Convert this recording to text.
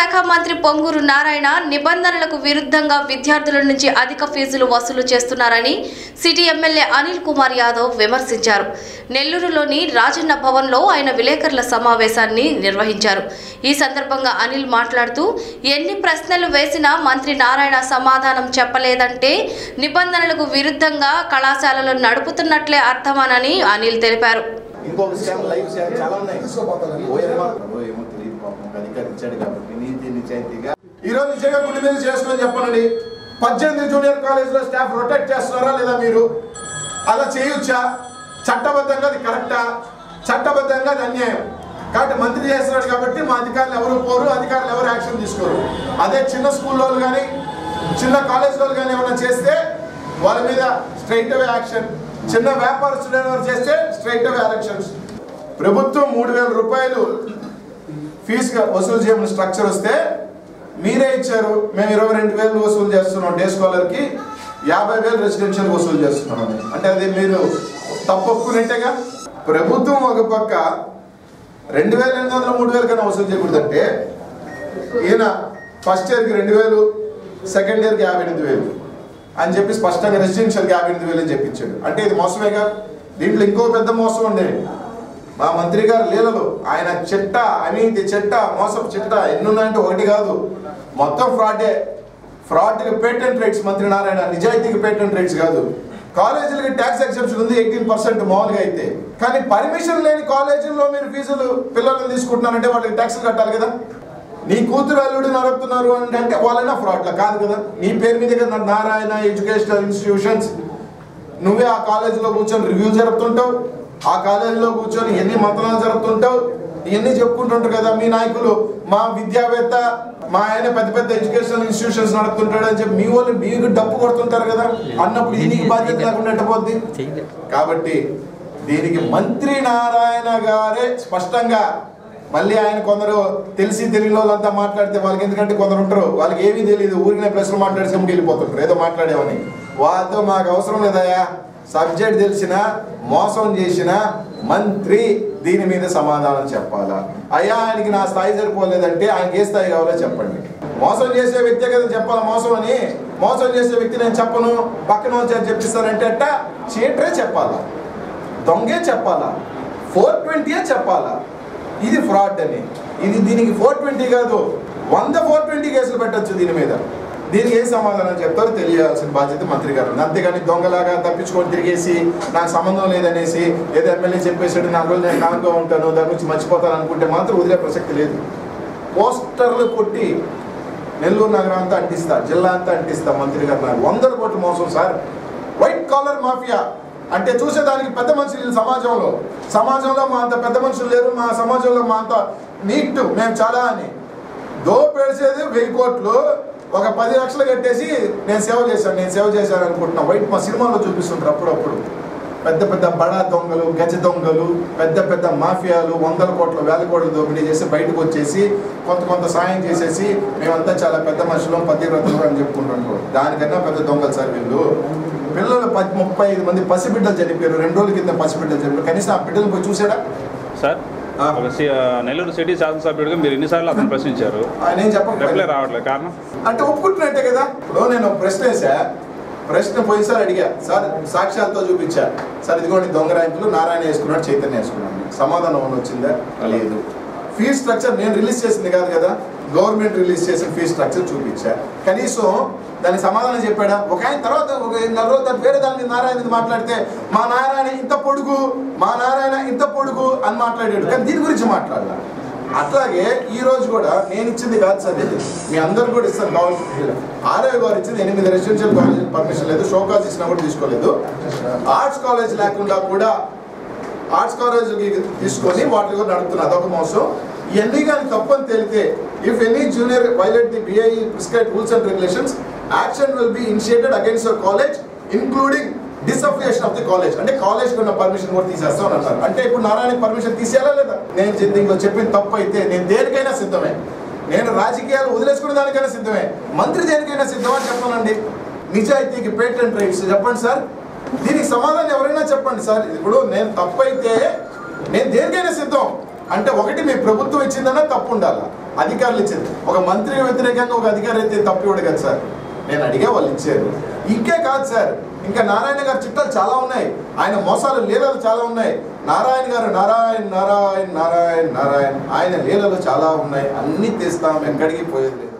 శాఖ మంత్రి పొంగూరు నారాయణ నిబంధనలకు విరుద్ధంగా విద్యార్థుల నుంచి అధిక ఫీజులు వసూలు చేస్తున్నారని సిటీ ఎమ్మెల్యే అనిల్ కుమార్ యాదవ్ విమర్శించారు. నెల్లూరులోని రాజన్న భవన్లో ఆయన విలేకరుల సమావేశాన్ని నిర్వహించారు. ఈ సందర్భంగా అనిల్ మాట్లాడుతూ ఎన్ని ప్రశ్నలు వేసినా మంత్రి నారాయణ సమాధానం చెప్పలేదంటే నిబంధనలకు విరుద్ధంగా కళాశాలలు నడుపుతున్నట్లే అర్థమనని అనిల్ తెలిపారు. ఇంకొక స్కామ్ లైవ్ స్కామ్ చాలా ఉన్నాయి. ఏమో తెలియదు పాపం. అధికారి ఇచ్చాడు కాబట్టి నిజాయితీగా ఈ రోజు నిజంగా మీద చేసుకొని చెప్పనండి. పద్దెనిమిది జూనియర్ కాలేజ్లో స్టాఫ్ రొటేట్ చేస్తున్నారా లేదా మీరు? అలా చేయొచ్చా? చట్టబద్ధంగా అది కరెక్టా? చట్టబద్ధంగా అది అన్యాయం. కాబట్టి మంత్రి చేస్తున్నాడు కాబట్టి మా అధికారులు ఎవరు పోరు అధికారులు ఎవరు యాక్షన్ తీసుకోరు. అదే చిన్న స్కూల్లో కానీ చిన్న కాలేజ్లో కానీ ఏమైనా చేస్తే వాళ్ళ మీద స్ట్రైట్ అవే యాక్షన్. చిన్న వ్యాపారస్తులు ఏమైనా చేస్తే స్ట్రైట్ అవే యాక్షన్స్. ప్రభుత్వం మూడు వేల రూపాయలు ఫీజుగా వసూలు చేయమని స్ట్రక్చర్ వస్తే మీరే ఇచ్చారు. మేము ఇరవై రెండు వేలు వసూలు చేస్తున్నాం డే స్కాలర్కి. యాభై వేలు రెసిడెన్షియల్ వసూలు చేస్తున్నాం అంటే అది మీరు తప్పు ప్రభుత్వం ఒక పక్క రెండు వేల ఎనిమిది వందల మూడు వేల కన్నా వసూలు చేయకూడదంటే ఈయన ఫస్ట్ ఇయర్కి రెండు వేలు సెకండ్ ఇయర్కి యాభై ఎనిమిది వేలు అని చెప్పి స్పష్టంగా రెసిడెన్షియల్కి యాభై ఎనిమిది వేలు అని చెప్పించాడు. అంటే ఇది మోసమేగా? దీంట్లో ఇంకో పెద్ద మోసం ఉండేది మా మంత్రి గారు లీలలు. ఆయన చెట్ట అవినీతి చెట్ట మోసం చెట్ట ఎన్నున్నాయంటే ఒకటి కాదు. మొత్తం ఫ్రాడే. ఫ్రాడ్కి పేటెంట్ రేట్స్ మంత్రి నారాయణ నిజాయితీకి పేటెంట్ రేట్స్ కాదు. కాలేజీలకి ట్యాక్స్ ఎగ్జామ్షన్ ఉంది ఎయిటీన్ పర్సెంట్ మామూలుగా అయితే. కానీ పర్మిషన్ లేని కాలేజీల్లో మీరు ఫీజులు పిల్లలను తీసుకుంటున్నారంటే వాళ్ళకి ట్యాక్స్ కట్టాలి కదా. నీ కూతురు అల్లుడు నడుపుతున్నారు అంటే అంటే వాళ్ళైనా ఫ్రాడ్లా కాదు కదా. నీ పేరు మీద కదా నారాయణ ఎడ్యుకేషనల్ ఇన్స్టిట్యూషన్స్. నువ్వే ఆ కాలేజీలో కూర్చొని రివ్యూ జరుపుతుంటావు. ఆ కాలేజీలో కూర్చొని ఎన్ని మంత్రాలు జరుపుతుంటావు? ఇవన్నీ చెప్పుకుంటుంటారు కదా మీ నాయకులు? మా విద్యావేత్త మా ఆయన పెద్ద పెద్ద ఎడ్యుకేషనల్ ఇన్స్టిట్యూషన్స్ నడుపుతుంటాడు అని చెప్పి మీ వాళ్ళు మీకు డప్పు కొడుతుంటారు కదా? అన్నప్పుడు ఇది నీకు బాధ్యత లేకుండా ఎట్టపోద్ది కాబట్టి దీనికి మంత్రి నారాయణ గారే స్పష్టంగా మళ్ళీ ఆయన కొందరు తెలిసి తెలియని వాళ్ళంతా మాట్లాడితే వాళ్ళకి ఎందుకంటే కొందరు ఉంటారు వాళ్ళకి ఏమీ తెలియదు ఊరినే ప్రశ్నలు మాట్లాడి సమ్కి వెళ్ళిపోతుంటారు. ఏదో మాట్లాడేవని వాళ్ళతో మాకు అవసరం లేదయ్యా. సబ్జెక్ట్ తెలిసిన మోసం చేసిన మంత్రి దీని మీద సమాధానం చెప్పాలా? అయ్యా ఆయనకి నా స్థాయి సరిపోలేదంటే ఆయనకి ఏ స్థాయి కావాలో చెప్పండి. మోసం చేసే వ్యక్తి కదా చెప్పాలి మోసం అని? మోసం చేసే వ్యక్తి నేను చెప్పను. పక్కన వచ్చారు చెప్పిస్తానంటే అట్ట చీటరే చెప్పాలా? దొంగే చెప్పాలా? ఫోర్ ట్వంటీయే చెప్పాలా? ఇది ఫ్రాడ్ అని. ఇది దీనికి ఫోర్ ట్వంటీ కాదు. వంద ఫోర్ ట్వంటీ కేసులు పెట్టొచ్చు దీని మీద. దీనికి ఏ సమాధానం చెప్తారో తెలియాల్సిన బాధ్యత మంత్రి గారు అంతేగాని దొంగలాగా తప్పించుకొని తిరిగేసి నాకు సంబంధం లేదనేసి ఏదో ఎమ్మెల్యే చెప్పేసాడు నా రోజులు నేను కామ్గా ఉంటాను దాని గురించి మర్చిపోతాను అనుకుంటే మాత్రం వదిలే ప్రసక్తి లేదు. పోస్టర్లు కొట్టి నెల్లూరు నగరం అంతా అంటిస్తా జిల్లా అంతా అంటిస్తా మంత్రి గారు నాకు వందల కోట్ల మోసం సార్. వైట్ కాలర్ మాఫియా అంటే చూసేదానికి పెద్ద మనుషులు సమాజంలో. సమాజంలో మా అంత పెద్ద మనుషులు లేరు మా సమాజంలో మా అంత నీట్ మేము చాలా అని. దోపేసేది వెయ్యి కోట్లు ఒక పది లక్షలు కట్టేసి నేను సేవ చేశాను నేను సేవ చేశాను అనుకుంటున్నా వైట్ మా సినిమాలో చూపిస్తుంటారు అప్పుడప్పుడు. పెద్ద పెద్ద బడా దొంగలు గజ దొంగలు పెద్ద పెద్ద మాఫియాలు వందల కోట్ల వేల కోట్ల దోపిడీ చేసి బయటకు వచ్చేసి కొంత కొంత సాయం చేసేసి మేమంతా చాలా పెద్ద మనుషులం పతివ్రతలు అని చెప్పుకుంటుంటాం దానికన్నా పెద్ద దొంగలు సార్ వీళ్ళు. పిల్లలు పది ముప్పై ఐదు మంది పసిబిడ్డలు చనిపోయారు. రెండు రోజుల కింద పసిబిడ్డలు చనిపోయారు. కనీసం ఆ బిడ్డలు పోయి చూసాడా సార్ ఒక నెల్లూరు సిటీ శాసనసభ్యుడిగా మీరు ఎన్నిసార్లు అతను ప్రశ్నించారు. ఏం రిప్లై రావట్లేదు. కారణం? అంటే ఒప్పుకుంటున్నట్టే కదా. ఇప్పుడు నేను ప్రశ్న వేసా ప్రశ్న పోయినసారి అడిగా. సార్ సాక్ష్యాలతో చూపించా. సార్ ఇదిగోండి దొంగ ర్యాంకులు నారాయణ వేసుకున్నాడు చైతన్య వేసుకున్నాడు. సమాధానం వచ్చిందా? లేదు. ఫీ స్ట్రక్చర్ నేను రిలీజ్ చేసింది కాదు కదా. గవర్నమెంట్ రిలీజ్ చేసిన ఫీ స్ట్రక్చర్ చూపించా. కనీసం దానికి సమాధానం చెప్పాడా? ఒక ఆయన తర్వాత ఒక నెల రోజుల వేరే దాని మీద నారాయణ మీద మాట్లాడితే మా నారాయణ ఇంత పొడుగు మా నారాయణ ఇంత పొడుగు అని మాట్లాడాడు. కానీ దీని గురించి మాట్లాడాల. అట్లాగే ఈ రోజు కూడా నేను ఇచ్చింది కాదు సార్ ఇది. మీ అందరు కూడా ఇస్తాను కావాలి ఆర్ఐ గారు ఇచ్చింది ఎనిమిది రెసిడెన్షియల్ కాలేజ్ పర్మిషన్ లేదు షోకాజ్ ఇచ్చినా కూడా తీసుకోలేదు. ఆర్ట్స్ కాలేజ్ లేకుండా కూడా ఆర్ట్స్ కాలేజ్కి తీసుకొని వాటిని కూడా నడుపుతున్నారు. అదొక మోసం. ఇవన్నీ కానీ తప్పని తేలితే if any junior violate the B I prescribe rules and regulations action will be initiated against your college including disaffiliation of the college అంటే కాలేజ్ ఉన్న పర్మిషన్ కూడా తీసేస్తాం అన్నారు అంటే ఇప్పుడు నారాయణ పర్మిషన్ తీసేయాలా లేదా? నేను చె- దీంట్లో చెప్పిన తప్పు అయితే నేను దేనికైనా సిద్ధమే. నేను రాజకీయాలు వదిలేసుకునే దానికైనా సిద్ధమే. మంత్రి దేనికైనా సిద్ధమని చెప్పానండి. నిజాయితీకి పేటెంట్ రైట్స్. చెప్పండి సార్. దీనికి సమాధానం ఎవరైనా చెప్పండి సార్. ఇప్పుడు నేను తప్పైతే నేను దేనికైనా సిద్ధం. అంటే ఒకటి మీ ప్రభుత్వం ఇచ్చిందన్నా తప్పు ఉండాలి? అధికారులు ఇచ్చింది. ఒక మంత్రి వ్యతిరేకంగా ఒక అధికారి అయితే తప్పు ఇవ్వడు కదా సార్. నేను అడిగే వాళ్ళు ఇచ్చారు. ఇంకే కాదు సార్. ఇంకా నారాయణ గారి చిట్టాలు చాలా ఉన్నాయి. ఆయన మోసాలు లీలలు చాలా ఉన్నాయి. నారాయణ గారు నారాయణ నారాయణ నారాయణ నారాయణ. ఆయన లీలలు చాలా ఉన్నాయి. అన్నీ తీస్తాం. ఎక్కడికి పోయేది లేదు.